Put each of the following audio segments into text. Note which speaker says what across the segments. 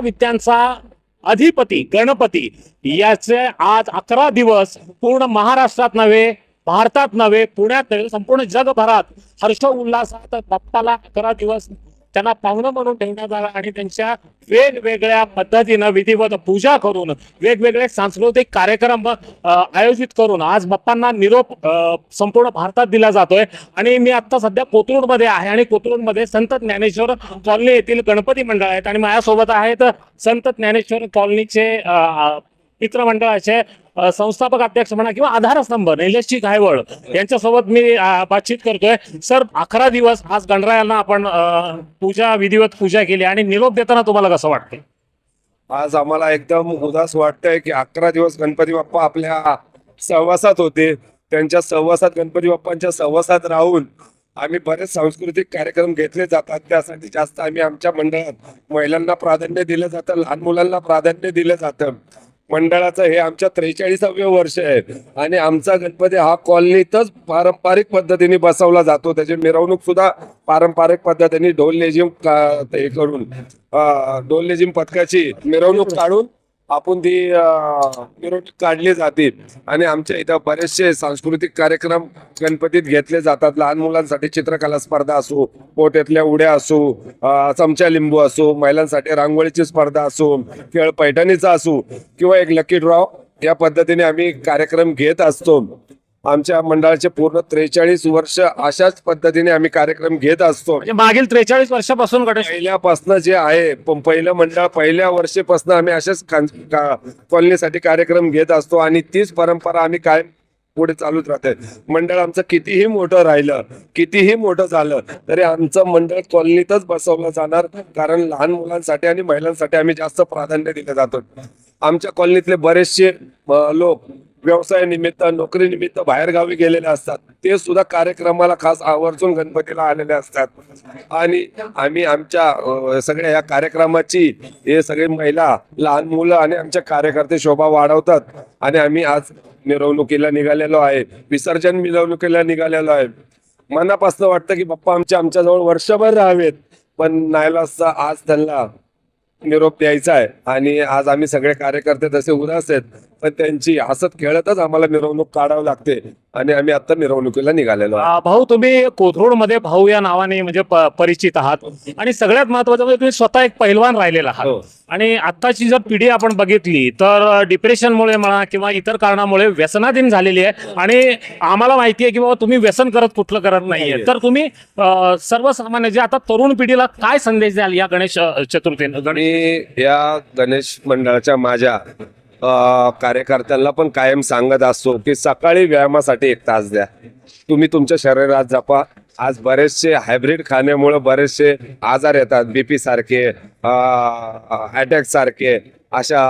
Speaker 1: विद्यांचा अधिपती गणपती याचे आज अकरा दिवस पूर्ण महाराष्ट्रात नव्हे भारतात नव्हे पुण्यात नव्हे संपूर्ण जगभरात हर्ष उल्हासात बाप्पाला अकरा दिवस त्यांना पाहुणं म्हणून ठेवण्यात आला आणि त्यांच्या वेगवेगळ्या पद्धतीनं विधिवत पूजा करून वेगवेगळे सांस्कृतिक कार्यक्रम आयोजित करून आज बाप्पांना निरोप संपूर्ण भारतात दिला जातोय. आणि मी आता सध्या कोथरूडमध्ये आहे आणि कोथरूडमध्ये संत ज्ञानेश्वर कॉलनी येथील गणपती मंडळ आहेत. आणि माझ्यासोबत आहेत संत ज्ञानेश्वर कॉलनीचे मित्रमंडळाचे संस्थापक अध्यक्ष म्हणा किंवा आधारस्तंभ निलेशजी गायवळ यांच्यासोबत मी बातचीत करतोय. सर अकरा दिवस आज गणरायांना आपण पूजा विधिवत पूजा केली आणि निरोप देताना तुम्हाला कसं वाटतं
Speaker 2: आज आम्हाला एकदम उदास वाटतंय की अकरा दिवस गणपती बाप्पा आपल्या सहवासात होते. त्यांच्या सहवासात गणपती बाप्पांच्या सहवासात राहून आम्ही बरेच सांस्कृतिक कार्यक्रम घेतले जातात. त्यासाठी जास्त आम्ही आमच्या मंडळात महिलांना प्राधान्य दिलं जातं लहान मुलांना प्राधान्य दिलं जातं. मंडळाचं हे आमच्या त्रेचाळीसावे वर्ष आहे. आणि आमचा गणपती हा कॉलनीतच पारंपरिक पद्धतीने बसवला जातो. त्याची मिरवणूक सुद्धा पारंपरिक पद्धतीने ढोल लेझिम का- हे करून ढोल लेझिम पथकाची मिरवणूक काढून आपण ती मिरवणूक काढली जाते. आणि आमच्या इथं बरेचसे सांस्कृतिक कार्यक्रम गणपतीत घेतले जातात. लहान मुलांसाठी चित्रकला स्पर्धा असो पोट्यातल्या उड्या असो चमचा लिंबू असो महिलांसाठी रांगोळीची स्पर्धा असो खेळ पैठणीचा असो किंवा एक लकी ड्रॉ या पद्धतीने आम्ही कार्यक्रम घेत असतो. आमच्या मंडळाचे पूर्ण त्रेचाळीस वर्ष अशाच पद्धतीने आम्ही कार्यक्रम घेत असतो.
Speaker 1: म्हणजे मागील त्रेचाळीस वर्षापासून गणेश
Speaker 2: पहिल्यापासनं जे आहे प- पहिलं मंडळ पहिल्या वर्षीपासून आम्ही अशाच का- कॉलनीसाठी कार्यक्रम घेत असतो आणि तीच परंपरा आम्ही काय पुढे चालूच राहते. मंडळ आमचं कितीही मोठं राहिलं कितीही मोठं झालं तरी आमचं मंडळ कॉलनीतच बसवलं जाणार कारण लहान मुलांसाठी आणि महिलांसाठी आम्ही जास्त प्राधान्य दिलं जातो. आमच्या कॉलनीतले बरेचसे लोक व्यवसाय निमित्त नोकरी निमित्त गेलेले असतात. ते सुद्धा कार्यक्रमाला खास आवर्जून गणपतीला आलेले असतात. आणि आम्ही आमच्या सगळ्या या कार्यक्रमाची हे सगळे महिला लहान मुलं आणि आमच्या कार्यकर्ते शोभा वाढवतात. आणि आम्ही आज मिरवणुकीला निघालेलो आहे. विसर्जन मिरवणुकीला निघालेलो आहे. मनापासून वाटतं की बाप्पा आमच्या आमच्याजवळ वर्षभर राहावेत. पण नायलासचा आज त्यांना निरोप द्यायचा आहे. आणि आज आम्ही सगळे कार्यकर्ते तसे उदास आहेत पण त्यांची हसत खेळतच आम्हाला मिरवणूक काढावी लागते. आणि आम्ही आता मिरवणुकीला निघालेलो
Speaker 1: अ, भाऊ तुम्ही कोथरूडमध्ये भाऊ या नावाने म्हणजे प- परिचित आहात. आणि सगळ्यात महत्वाचं म्हणजे तुम्ही स्वतः एक पैलवान राहिलेला आहात.
Speaker 2: हो.
Speaker 1: आणि आत्ताची जर पिढी आपण बघितली तर डिप्रेशनमुळे म्हणा किंवा इतर कारणामुळे व्यसनाधीन झालेली आहे. आणि आम्हाला माहिती आहे की बाबा तुम्ही व्यसन करत कुठलं करत नाहीये. तर तुम्ही अ, सर्वसामान्य जे आता तरुण पिढीला काय संदेश द्याल या गणेश अ, चतुर्थीनं? गणेश
Speaker 2: मी या गणेश मंडळाच्या माझ्या कार्यकर्त्यांना पण कायम सांगत असतो की सकाळी व्यायामासाठी एक तास द्या. तुम्ही तुमच्या शरीरात जपा. आज बरेचसे हायब्रिड खाण्यामुळे बरेचसे आजार येतात. बीपी सारखे अटॅक सारखे अशा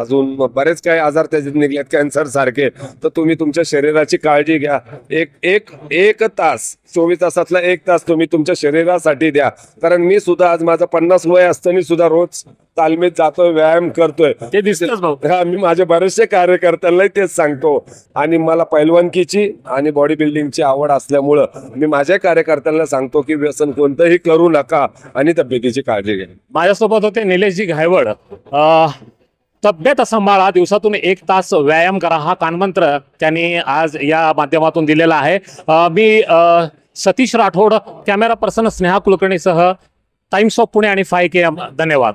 Speaker 2: अजून बरेच काही आजार त्याच्यात निघलेत. कॅन्सर सारखे. तर तुम्ही तुमच्या शरीराची काळजी घ्या. एक एक एक तास चोवीस तासातला एक तास तुम्ही तुमच्या शरीरासाठी द्या. कारण मी सुद्धा आज माझं पन्नास वय असताना सुद्धा रोज तालमीत जातोय व्यायाम करतोय.
Speaker 1: ते दिसतच भाऊ.
Speaker 2: हा मी माझ्या बरेचसे कार्यकर्त्यांनाही तेच सांगतो. आणि मला पैलवानकीची आणि बॉडी बिल्डिंगची आवड असल्यामुळं मी माझ्या कार्यकर्त्यांना सांगतो की व्यसन कोणतंही करू नका आणि तब्येतीची काळजी घ्या.
Speaker 1: माझ्यासोबत होते निलेशजी घायवड. तब्येत सांभाळा दिवसातून एक तास व्यायाम करा हा कानमंत्र त्यांनी आज या माध्यमातून दिलेला आहे. मी सतीश राठोड कॅमेरा पर्सन स्नेहा कुलकर्णीसह टाइम्स ऑफ पुणे आणि फाय के एम धन्यवाद.